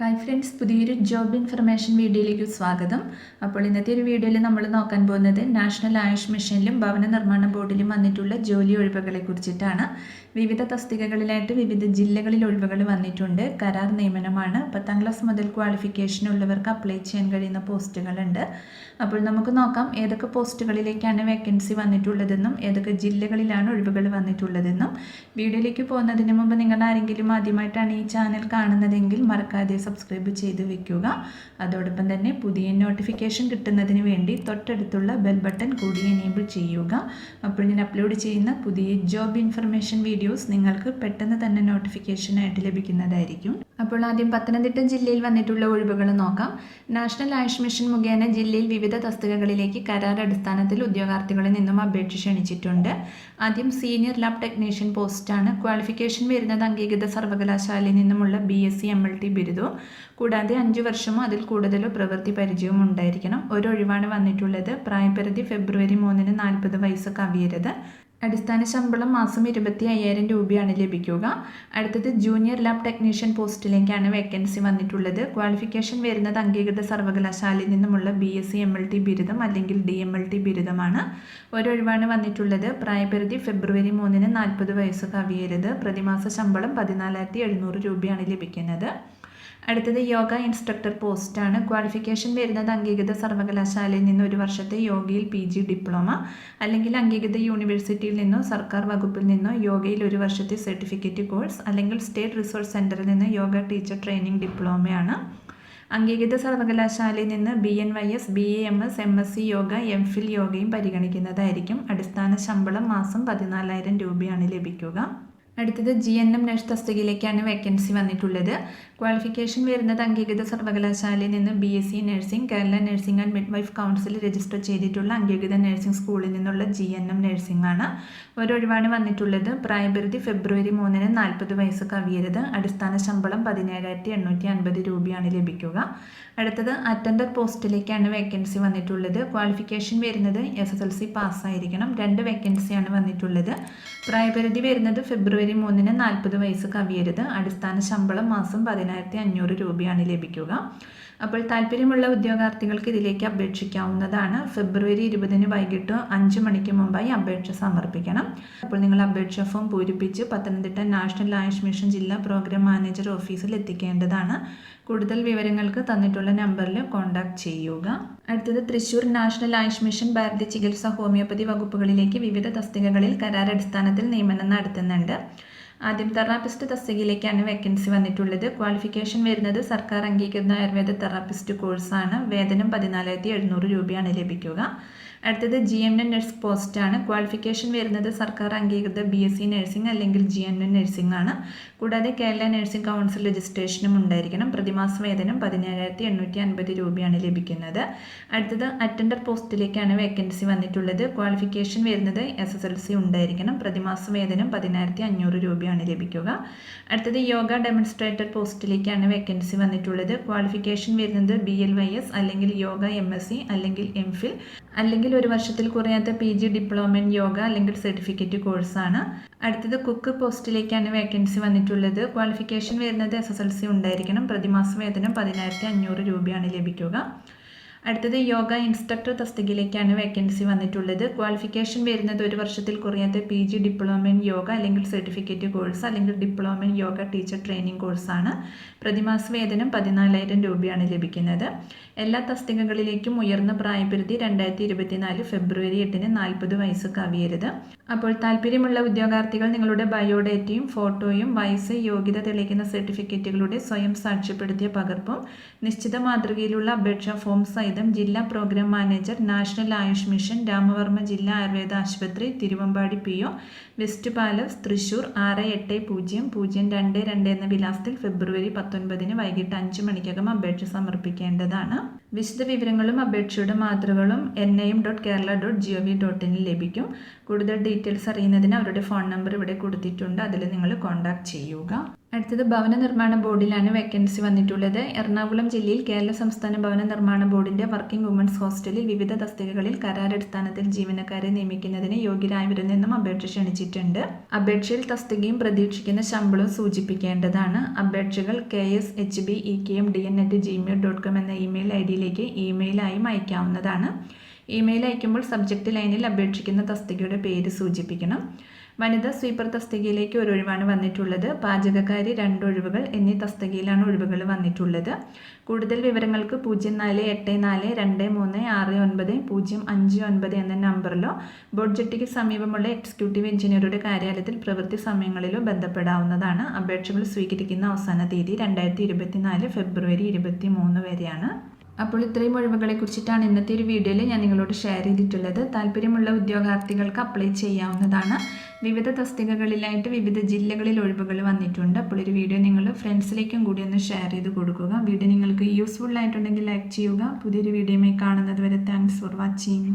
Hi friends പുതിയൊരു job information വീഡിയോയിലേക്ക് സ്വാഗതം. അപ്പോൾ ഇന്നത്തെ ഒരു വീഡിയോയിൽ നമ്മൾ നോക്കാൻ പോകുന്നത് നാഷണൽ ആയുഷ് മിഷനിലും ഭവന നിർമ്മാണ ബോർഡിലും വന്നിട്ടുള്ള ജോലി ഒഴിവുകളെ കുറിച്ചിട്ടാണ്. വിവിധ തസ്തികകളിലായിട്ട് വിവിധ ജില്ലകളിൽ ഒഴിവുകൾ വന്നിട്ടുണ്ട്. കരാർ നിയമനമാണ്. പത്താം ക്ലാസ് മുതൽ ക്വാളിഫിക്കേഷൻ ഉള്ളവർക്ക് അപ്ലൈ ചെയ്യാൻ കഴിയുന്ന പോസ്റ്റുകളുണ്ട്. അപ്പോൾ നമുക്ക് നോക്കാം ഏതൊക്കെ പോസ്റ്റുകളിലേക്കാണ് വേക്കൻസി വന്നിട്ടുള്ളതെന്നും ഏതൊക്കെ ജില്ലകളിലാണ് ഒഴിവുകൾ വന്നിട്ടുള്ളതെന്നും. വീഡിയോയിലേക്ക് പോകുന്നതിന് മുമ്പ് നിങ്ങൾ ആരെങ്കിലും ആദ്യമായിട്ടാണ് ഈ ചാനൽ കാണുന്നതെങ്കിൽ മറക്കാതെ ചെയ്ത് വെക്കുക. അതോടൊപ്പം തന്നെ പുതിയ നോട്ടിഫിക്കേഷൻ കിട്ടുന്നതിന് വേണ്ടി തൊട്ടടുത്തുള്ള ബെൽ ബട്ടൺ കൂടി എനേബിൾ ചെയ്യുക. അപ്പോൾ ഞാൻ അപ്ലോഡ് ചെയ്യുന്ന പുതിയ ജോബ് ഇൻഫർമേഷൻ വീഡിയോസ് നിങ്ങൾക്ക് പെട്ടെന്ന് തന്നെ നോട്ടിഫിക്കേഷനായിട്ട് ലഭിക്കുന്നതായിരിക്കും. അപ്പോൾ ആദ്യം പത്തനംതിട്ട ജില്ലയിൽ വന്നിട്ടുള്ള ഒഴിവുകൾ നോക്കാം. നാഷണൽ ആയുഷ് മിഷൻ മുഖേന ജില്ലയിൽ വിവിധ തസ്തികകളിലേക്ക് കരാർ അടിസ്ഥാനത്തിൽ ഉദ്യോഗാർത്ഥികളിൽ നിന്നും അപേക്ഷ ക്ഷണിച്ചിട്ടുണ്ട്. ആദ്യം സീനിയർ ലാബ് ടെക്നീഷ്യൻ പോസ്റ്റാണ് ക്വാളിഫിക്കേഷൻ വരുന്നത് അംഗീകൃത സർവകലാശാലയിൽ നിന്നുമുള്ള B S C M L T ബിരുദവും കൂടാതെ അഞ്ച് വർഷമോ അതിൽ കൂടുതലോ പ്രവൃത്തി പരിചയവും ഉണ്ടായിരിക്കണം. ഒരു ഒഴിവാണ് വന്നിട്ടുള്ളത്. പ്രായപരിധി ഫെബ്രുവരി മൂന്നിന് നാൽപ്പത് വയസ്സ് കവിയരുത് അടിസ്ഥാന ശമ്പളം മാസം ഇരുപത്തി അയ്യായിരം രൂപയാണ് ലഭിക്കുക. അടുത്തത് ജൂനിയർ ലാബ് ടെക്നീഷ്യൻ പോസ്റ്റിലേക്കാണ് വേക്കൻസി വന്നിട്ടുള്ളത്. ക്വാളിഫിക്കേഷൻ വരുന്നത് അംഗീകൃത സർവകലാശാലയിൽ നിന്നുമുള്ള B S C M L T ബിരുദം അല്ലെങ്കിൽ ഡി എം എൽ ടി ബിരുദമാണ്. ഒരൊഴിവാണ് വന്നിട്ടുള്ളത്. പ്രായപരിധി ഫെബ്രുവരി മൂന്നിന് നാൽപ്പത് വയസ്സ് കവിയരുത് പ്രതിമാസ ശമ്പളം പതിനാലായിരത്തി എഴുന്നൂറ് രൂപയാണ് ലഭിക്കുന്നത്. അടുത്തത് യോഗ ഇൻസ്ട്രക്ടർ പോസ്റ്റാണ് ക്വാളിഫിക്കേഷൻ വരുന്നത് അംഗീകൃത സർവകലാശാലയിൽ നിന്ന് ഒരു വർഷത്തെ യോഗയിൽ പി ജി ഡിപ്ലോമ അല്ലെങ്കിൽ അംഗീകൃത യൂണിവേഴ്സിറ്റിയിൽ നിന്നോ സർക്കാർ വകുപ്പിൽ നിന്നോ യോഗയിൽ ഒരു വർഷത്തെ സർട്ടിഫിക്കറ്റ് കോഴ്സ് അല്ലെങ്കിൽ സ്റ്റേറ്റ് റിസോഴ്സ് സെന്ററിൽ നിന്ന് യോഗ ടീച്ചർ ട്രെയിനിങ് ഡിപ്ലോമയാണ് അംഗീകൃത സർവകലാശാലയിൽ നിന്ന് B N Y S B A M S M S C yoga M phil യോഗയും പരിഗണിക്കുന്നതായിരിക്കും. അടിസ്ഥാന ശമ്പളം മാസം പതിനാലായിരം രൂപയാണ് ലഭിക്കുക. അടുത്തത് ജി എൻ എം നഴ്സ് തസ്തികയിലേക്കാണ് വേക്കൻസി വന്നിട്ടുള്ളത്. ക്വാളിഫിക്കേഷൻ വരുന്നത് അംഗീകൃത സർവകലാശാലയിൽ നിന്ന് B S C nursing Kerala nursing and midwife council register ചെയ്തിട്ടുള്ള അംഗീകൃത നഴ്സിംഗ് സ്കൂളിൽ നിന്നുള്ള ജി എൻ എം നഴ്സിംഗ് ആണ്. ഒരൊഴിവാണ് വന്നിട്ടുള്ളത്. പ്രായപരിധി ഫെബ്രുവരി മൂന്നിന് നാൽപ്പത് വയസ്സ് കവിയരുത്. അടിസ്ഥാന ശമ്പളം പതിനേഴായിരത്തി എണ്ണൂറ്റി അൻപത് രൂപയാണ് ലഭിക്കുക. അടുത്തത് അറ്റൻഡർ പോസ്റ്റിലേക്കാണ് വേക്കൻസി വന്നിട്ടുള്ളത്. ക്വാളിഫിക്കേഷൻ വരുന്നത് എസ് എസ് എൽ സി പാസ്സായിരിക്കണം രണ്ട് വേക്കൻസിയാണ് വന്നിട്ടുള്ളത്. പ്രായപരിധി വരുന്നത് ഫെബ്രുവരി മൂന്നിന് നാൽപ്പത് വയസ്സ് കവിയരുത്. അടിസ്ഥാന ശമ്പളം മാസം പതിനായിരത്തി അഞ്ഞൂറ് രൂപയാണ് ലഭിക്കുക. അപ്പോൾ താല്പര്യമുള്ള ഉദ്യോഗാർത്ഥികൾക്ക് ഇതിലേക്ക് അപേക്ഷിക്കാവുന്നതാണ്. ഫെബ്രുവരി ഇരുപതിന് വൈകിട്ട് അഞ്ച് മണിക്ക് മുമ്പായി അപേക്ഷ സമർപ്പിക്കണം. അപ്പോൾ നിങ്ങൾ അപേക്ഷ ഫോം പൂരിപ്പിച്ച് പത്തനംതിട്ട നാഷണൽ ആയുഷ് മിഷൻ ജില്ലാ പ്രോഗ്രാം മാനേജർ ഓഫീസിൽ എത്തിക്കേണ്ടതാണ്. കൂടുതൽ വിവരങ്ങൾക്ക് തന്നിട്ടുള്ള നമ്പറിൽ കോൺടാക്ട് ചെയ്യുക. അടുത്തത് തൃശൂർ നാഷണൽ ആയുഷ് മിഷൻ ഭാരതി ചികിത്സ ഹോമിയോപ്പതി വകുപ്പുകളിലേക്ക് വിവിധ തസ്തികകളിൽ കരാർ അടിസ്ഥാനത്തിൽ നിയമനം നടത്തുന്നുണ്ട്. ആദ്യം തെറാപ്പിസ്റ്റ് തസ്തികയിലേക്കാണ് വേക്കൻസി വന്നിട്ടുള്ളത്. ക്വാളിഫിക്കേഷൻ വരുന്നത് സർക്കാർ അംഗീകൃത ആയുർവേദ തെറാപ്പിസ്റ്റ് കോഴ്സാണ്. വേതനം പതിനാലായിരത്തി എഴുന്നൂറ് രൂപയാണ് ലഭിക്കുക. അടുത്തത് ജി എം എൻ നഴ്സ് പോസ്റ്റാണ് ക്വാളിഫിക്കേഷൻ വരുന്നത് സർക്കാർ അംഗീകൃത ബി എസ് സി നഴ്സിംഗ് അല്ലെങ്കിൽ ജി എൻ എൻ നഴ്സിംഗ് ആണ്. കൂടാതെ കേരള നഴ്സിംഗ് കൗൺസിൽ രജിസ്ട്രേഷനും ഉണ്ടായിരിക്കണം. പ്രതിമാസ വേതനം പതിനേഴായിരത്തി എണ്ണൂറ്റി അൻപത് രൂപയാണ് ലഭിക്കുന്നത്. അടുത്തത് അറ്റൻഡർ പോസ്റ്റിലേക്കാണ് വേക്കൻസി വന്നിട്ടുള്ളത്. ക്വാളിഫിക്കേഷൻ വരുന്നത് എസ് എസ് എൽ സി ഉണ്ടായിരിക്കണം. പ്രതിമാസ വേതനം പതിനായിരത്തി അഞ്ഞൂറ് രൂപയാണ് ലഭിക്കുക. അടുത്തത് യോഗ ഡെമോൺസ്ട്രേറ്റർ പോസ്റ്റിലേക്കാണ് വേക്കൻസി വന്നിട്ടുള്ളത്. ക്വാളിഫിക്കേഷൻ വരുന്നത് ബി എൽ വൈ എസ് അല്ലെങ്കിൽ യോഗ എം എസ് സി അല്ലെങ്കിൽ എം ഫിൽ അല്ലെങ്കിൽ ഒരു വർഷത്തിൽ കുറയാത്ത P G diploma in yoga അല്ലെങ്കിൽ സർട്ടിഫിക്കറ്റ് കോഴ്സാണ് അടുത്തത് കുക്ക് പോസ്റ്റിലേക്കാണ് വേക്കൻസി വന്നിട്ടുള്ളത്. ക്വാളിഫിക്കേഷൻ വരുന്നത് എസ് എസ് എൽ സി ഉണ്ടായിരിക്കണം. പ്രതിമാസ വേതനം പതിനായിരത്തി അഞ്ഞൂറ് രൂപയാണ് ലഭിക്കുക. അടുത്തത് യോഗ ഇൻസ്ട്രക്ടർ തസ്തികയിലേക്കാണ് വേക്കൻസി വന്നിട്ടുള്ളത്. ക്വാളിഫിക്കേഷൻ വരുന്നത് ഒരു വർഷത്തിൽ കുറയാത്ത P G diploma in yoga അല്ലെങ്കിൽ സർട്ടിഫിക്കറ്റ് കോഴ്സ് അല്ലെങ്കിൽ diploma in yoga teacher training കോഴ്സാണ് പ്രതിമാസ വേതനം പതിനാലായിരം രൂപയാണ് ലഭിക്കുന്നത്. എല്ലാ തസ്തികകളിലേക്കും ഉയർന്ന പ്രായപരിധി രണ്ടായിരത്തി ഇരുപത്തിനാല് ഫെബ്രുവരി എട്ടിന് നാൽപ്പത് വയസ്സ് കവിയരുത്. അപ്പോൾ താല്പര്യമുള്ള ഉദ്യോഗാർത്ഥികൾ നിങ്ങളുടെ ബയോഡേറ്റയും ഫോട്ടോയും വയസ്സ് യോഗ്യത തെളിയിക്കുന്ന സർട്ടിഫിക്കറ്റുകളുടെ സ്വയം സാക്ഷ്യപ്പെടുത്തിയ പകർപ്പും നിശ്ചിത മാതൃകയിലുള്ള അപേക്ഷാ ഫോം സഹിതം ജില്ലാ programme manager national Ayush mission Ramavarma ജില്ലാ ആയുർവേദ ആശുപത്രി Thiruvambady P O west palace Thrissur ആറ് എട്ട് പൂജ്യം പൂജ്യം രണ്ട് രണ്ട് എന്ന വിലാസത്തിൽ ഫെബ്രുവരി പത്തൊൻപതിന് വൈകിട്ട് അഞ്ച് മണിക്കകം അപേക്ഷ സമർപ്പിക്കേണ്ടതാണ്. വിശദ വിവരങ്ങളും അപേക്ഷയുടെ മാതൃകളും N I M dot Kerala dot G O V dot ഇനിൽ ലഭിക്കും. കൂടുതൽ ഡീറ്റെയിൽസ് അറിയുന്നതിന് അവരുടെ ഫോൺ നമ്പർ ഇവിടെ കൊടുത്തിട്ടുണ്ട്. അതിൽ നിങ്ങൾ കോൺടാക്ട് ചെയ്യുക. അടുത്തത് ഭവന നിർമ്മാണ ബോർഡിലാണ് വേക്കൻസി വന്നിട്ടുള്ളത്. എറണാകുളം ജില്ലയിൽ കേരള സംസ്ഥാന ഭവന നിർമ്മാണ ബോർഡിന്റെ വർക്കിംഗ് വുമൻസ് ഹോസ്റ്റലിൽ വിവിധ തസ്തികകളിൽ കരാറടിസ്ഥാനത്തിൽ ജീവനക്കാരെ നിയമിക്കുന്നതിന് യോഗ്യരായവരിൽ നിന്നും അപേക്ഷ ക്ഷണിച്ചിട്ടുണ്ട്. അപേക്ഷയിൽ തസ്തികയും പ്രതീക്ഷിക്കുന്ന ശമ്പളവും സൂചിപ്പിക്കേണ്ടതാണ്. അപേക്ഷകൾ K S H B E K M D N at Gmail dot com എന്ന ഇമെയിൽ ഐ ഡിയിലേക്ക് ഇമെയിലായും അയക്കാവുന്നതാണ്. ഇമെയിൽ അയക്കുമ്പോൾ സബ്ജക്റ്റ് ലൈനിൽ അപേക്ഷിക്കുന്ന തസ്തികയുടെ പേര് സൂചിപ്പിക്കണം. വനിതാ സ്വീപ്പർ തസ്തികയിലേക്ക് ഒരു ഒഴിവാണ് വന്നിട്ടുള്ളത്. പാചകക്കാരി രണ്ട് ഒഴിവുകൾ എന്നീ തസ്തികയിലാണ് ഒഴിവുകൾ വന്നിട്ടുള്ളത്. കൂടുതൽ വിവരങ്ങൾക്ക് പൂജ്യം നാല് എട്ട് നാല് രണ്ട് മൂന്ന് ആറ് ഒൻപത് പൂജ്യം അഞ്ച് ഒൻപത് എന്ന നമ്പറിലോ ബോഡ്ജെട്ടിക്ക് സമീപമുള്ള എക്സിക്യൂട്ടീവ് എഞ്ചിനീയറുടെ കാര്യാലയത്തിൽ പ്രവൃത്തി സമയങ്ങളിലോ ബന്ധപ്പെടാവുന്നതാണ്. അപേക്ഷകൾ സ്വീകരിക്കുന്ന അവസാന തീയതി രണ്ടായിരത്തി ഇരുപത്തിനാല് ഫെബ്രുവരി ഇരുപത്തി മൂന്ന് വരെയാണ്. അപ്പോൾ ഇത്രയും ഒഴിവുകളെ കുറിച്ചിട്ടാണ് ഇന്നത്തെ ഒരു വീഡിയോയിൽ ഞാൻ നിങ്ങളോട് ഷെയർ ചെയ്തിട്ടുള്ളത്. താല്പര്യമുള്ള ഉദ്യോഗാർത്ഥികൾക്ക് അപ്ലൈ ചെയ്യാവുന്നതാണ്. വിവിധ തസ്തികകളിലായിട്ട് വിവിധ ജില്ലകളിൽ ഒഴിവുകൾ വന്നിട്ടുണ്ട്. അപ്പോൾ ഒരു വീഡിയോ നിങ്ങൾ ഫ്രണ്ട്സിലേക്കും കൂടി ഒന്ന് ഷെയർ ചെയ്ത് കൊടുക്കുക. വീഡിയോ നിങ്ങൾക്ക് യൂസ്ഫുൾ ആയിട്ടുണ്ടെങ്കിൽ ലൈക്ക് ചെയ്യുക. പുതിയൊരു വീഡിയോയുമായി കാണുന്നത് വരെ താങ്ക്സ് ഫോർ വാച്ചിങ്